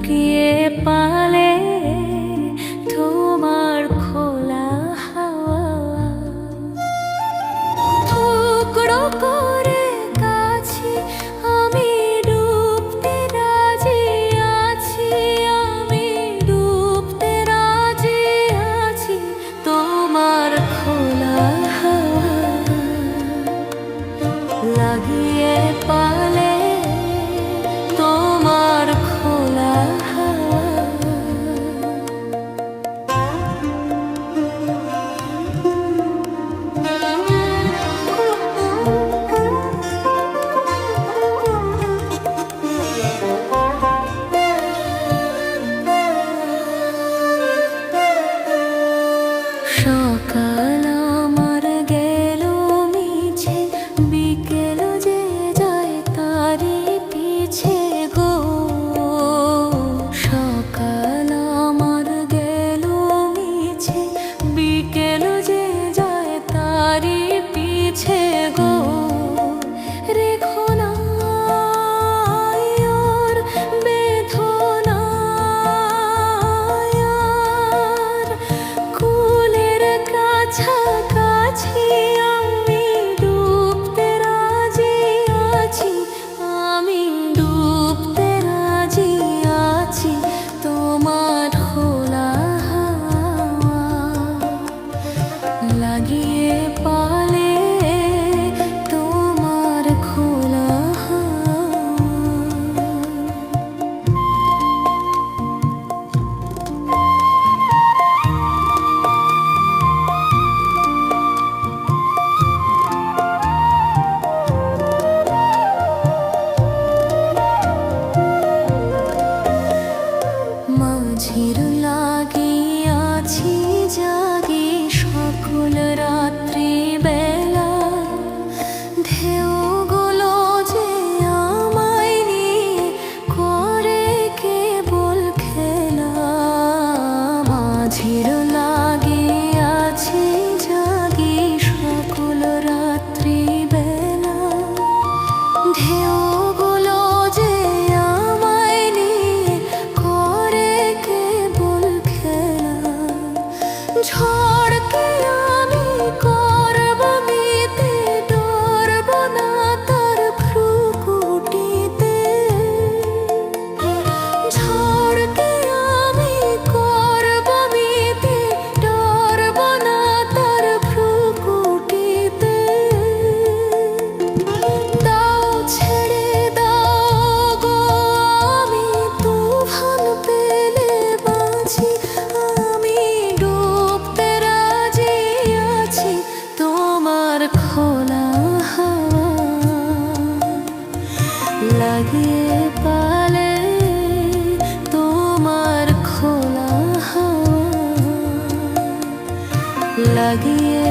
que pale পিছে লাগিয়ে পালে তোমার খোলা লাগিয়ে